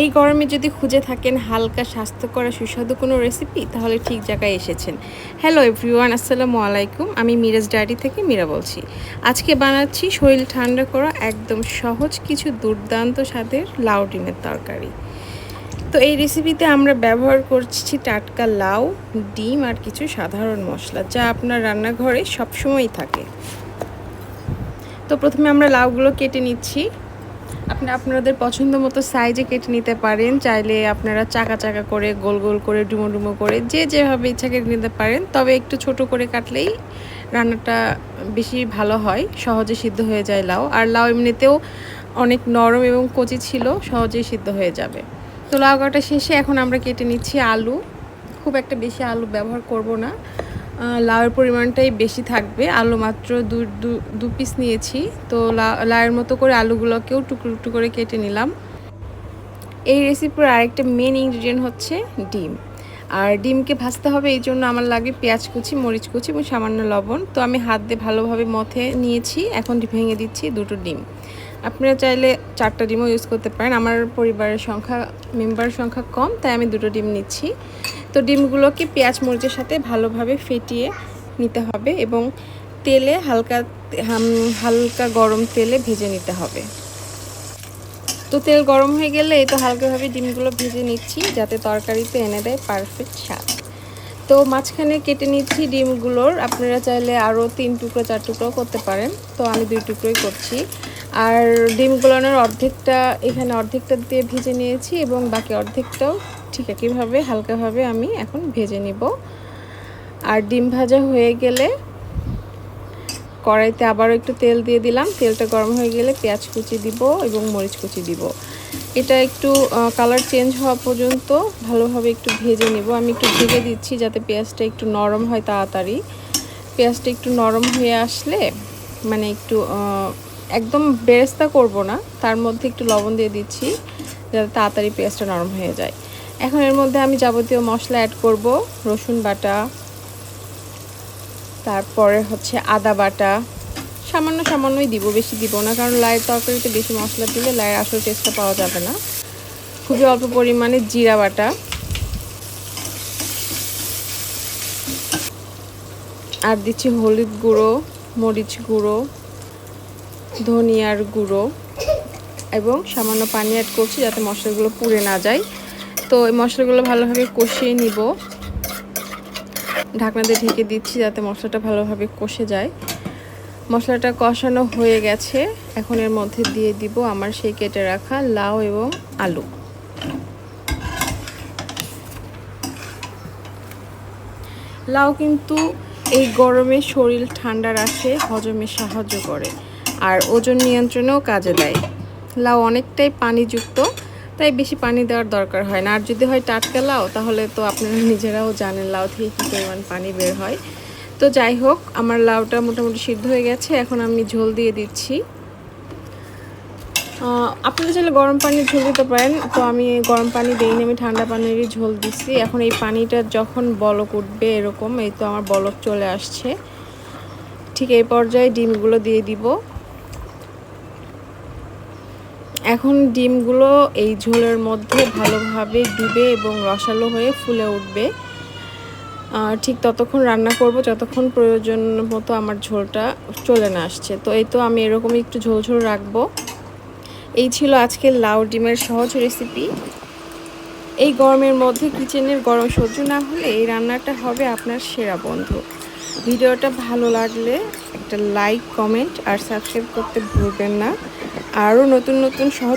এই গরমে যদি খুঁজে থাকেন হালকা স্বাস্থ্যকর সুস্বাদু কোনো রেসিপি তাহলে ঠিক জায়গায় এসেছেন। হ্যালো এভরিওয়ান আসসালামু আলাইকুম। আমি মিরাজ ডায়েরি থেকে মীরা বলছি। আজকে বানাচ্ছি শরীর ঠান্ডা করা একদম সহজ কিছু দুর্দান্ত স্বাদের লাউ ডিমের তরকারি। তো এই রেসিপিতে আমরা ব্যবহার করছি টাটকা লাউ, ডিম আর কিছু সাধারণ মশলা, যা আপনার রান্নাঘরে সবসময়ই থাকে। তো প্রথমে আমরা লাউগুলো কেটে নিচ্ছি। আপনি আপনাদের পছন্দ মতো সাইজে কেটে নিতে পারেন। চাইলে আপনারা চাকা চাকা করে, গোল গোল করে, ডুমো ডুমো করে, যে যেভাবে ইচ্ছা কেটে নিতে পারেন। তবে একটু ছোট করে কাটলেই রান্নাটা বেশি ভালো হয়। সহজে সিদ্ধ হয়ে যায় লাউ। আর লাউ এমনিতেও অনেক নরম এবং কচি ছিল, সহজেই সিদ্ধ হয়ে যাবে। তো লাউ কাটা শেষে এখন আমরা কেটে নিচ্ছি আলু। খুব একটা বেশি আলু ব্যবহার করব না। লাউয়ের পরিমাণটাই বেশি থাকবে। আলু মাত্র দু দু পিস নিয়েছি। তো লাউয়ের মতো করে আলুগুলোকেও টুকরো টুকরো করে কেটে নিলাম। এই রেসিপির আরেকটা মেন ইনগ্রিডিয়েন্ট হচ্ছে ডিম। আর ডিমকে ভাজতে হবে, এই জন্য আমার লাগে পেঁয়াজ কুচি, মরিচ কুচি এবং সামান্য লবণ। তো আমি হাত দিয়ে ভালোভাবে মথে নিয়েছি। এখন ভেঙে দিচ্ছি দুটো ডিম। আপনারা চাইলে চারটা ডিমও ইউজ করতে পারেন। আমার পরিবারের সংখ্যা মেম্বার সংখ্যা কম, তাই আমি দুটো ডিম নিচ্ছি। তো ডিমগুলোকে পেঁয়াজ মরিচের সাথে ভালোভাবে ফেটিয়ে নিতে হবে এবং তেলে হালকা হালকা গরম তেলে ভেজে নিতে হবে। তো তেল গরম হয়ে গেলে এই তো হালকাভাবে ডিমগুলো ভেজে নিচ্ছি যাতে তরকারিতে এনে দেয় পারফেক্ট স্বাদ। তো মাঝখানে কেটে নিচ্ছি ডিমগুলোর, আপনারা চাইলে আরও তিন টুকরো, চার টুকরো করতে পারেন। তো আমি দুই টুকরোই করছি। আর ডিমগুলোর অর্ধেকটা, এখানে অর্ধেকটা দিয়ে ভেজে নিয়েছি এবং বাকি অর্ধেকটাও ঠিক একইভাবে, হালকাভাবে আমি এখন ভেজে নিব। আর ডিম ভাজা হয়ে গেলে কড়াইতে আবারও একটু তেল দিয়ে দিলাম। তেলটা গরম হয়ে গেলে পেঁয়াজ কুচি দিব এবং মরিচ কুচি দিব। এটা একটু কালার চেঞ্জ হওয়া পর্যন্ত ভালোভাবে একটু ভেজে নিব। আমি একটু ভেজে দিচ্ছি যাতে পেঁয়াজটা একটু নরম হয় তাড়াতাড়ি। পেঁয়াজটা একটু নরম হয়ে আসলে মানে একটু একদম বেরেস্তা করব না। তার মধ্যে একটু লবণ দিয়ে দিচ্ছি যাতে তাড়াতাড়ি পেঁয়াজটা নরম হয়ে যায়। এখন এর মধ্যে আমি যাবতীয় মশলা অ্যাড করব, রসুন বাটা, তারপরে হচ্ছে আদা বাটা। সামান্য সামান্যই দিব, বেশি দিব না, কারণ লাইয়ের তরকারিতে বেশি মশলা দিলে লাইয়ের আসল টেস্টটা পাওয়া যাবে না। খুবই অল্প পরিমাণে জিরা বাটা। আর দিচ্ছি হলুদ গুঁড়ো, মরিচ গুঁড়ো, ধনিয়ার গুঁড়ো এবং সামান্য পানি অ্যাড করছি যাতে মশলাগুলো পুড়ে না যায়। তো এই মশলাগুলো ভালোভাবে কষিয়ে নিব। ঢাকনা দিয়ে ঢেকে দিচ্ছি যাতে মশলাটা ভালোভাবে কষে যায়। মশলাটা কষানো হয়ে গেছে। এখন এর মধ্যে দিয়ে দিব আমার সেই কেটে রাখা লাউ এবং আলু। লাউ কিন্তু এই গরমে শরীর ঠান্ডা রাখে, হজমে সাহায্য করে। আর ওজন নিয়ন্ত্রণেও কাজে দেয়। লাউ অনেকটাই পানিযুক্ত। তাই বেশি পানি দেওয়ার দরকার হয় না। আর যদি হয় টাটকা লাউ, তাহলে তো আপনারা নিজেরাও জানেন লাউ থেকে কী পরিমাণ পানি বের হয়। তো যাই হোক, আমার লাউটা মোটামুটি সিদ্ধ হয়ে গেছে। এখন আমি ঝোল দিয়ে দিচ্ছি। আপনারা চাইলে গরম পানির ঝোল দিতে পারেন। তো আমি গরম পানি দিইনি, আমি ঠান্ডা পানিরই ঝোল দিচ্ছি। এখন এই পানিটা যখন বলক উঠবে এরকম, এই তো আমার বলক চলে আসছে। ঠিক এই পর্যায়ে ডিমগুলো দিয়ে দিব। এখন ডিমগুলো এই ঝোলের মধ্যে ভালোভাবে ডুবে এবং রসালো হয়ে ফুলে উঠবে। ঠিক ততক্ষণ রান্না করব, যতক্ষণ প্রয়োজন মতো আমার ঝোলটা চলে না আসছে। তো এই তো আমি এরকমই একটু ঝোল ঝোল রাখব। এই ছিল আজকে লাউ ডিমের সহজ রেসিপি। এই গরমের মধ্যে কিচেনের গরম সহ্য না হলে এই রান্নাটা হবে আপনার সেরা বন্ধু। ভিডিওটা ভালো লাগলে একটা লাইক, কমেন্ট আর সাবস্ক্রাইব করতে ভুলবেন না। আরও নতুন নতুন সহজ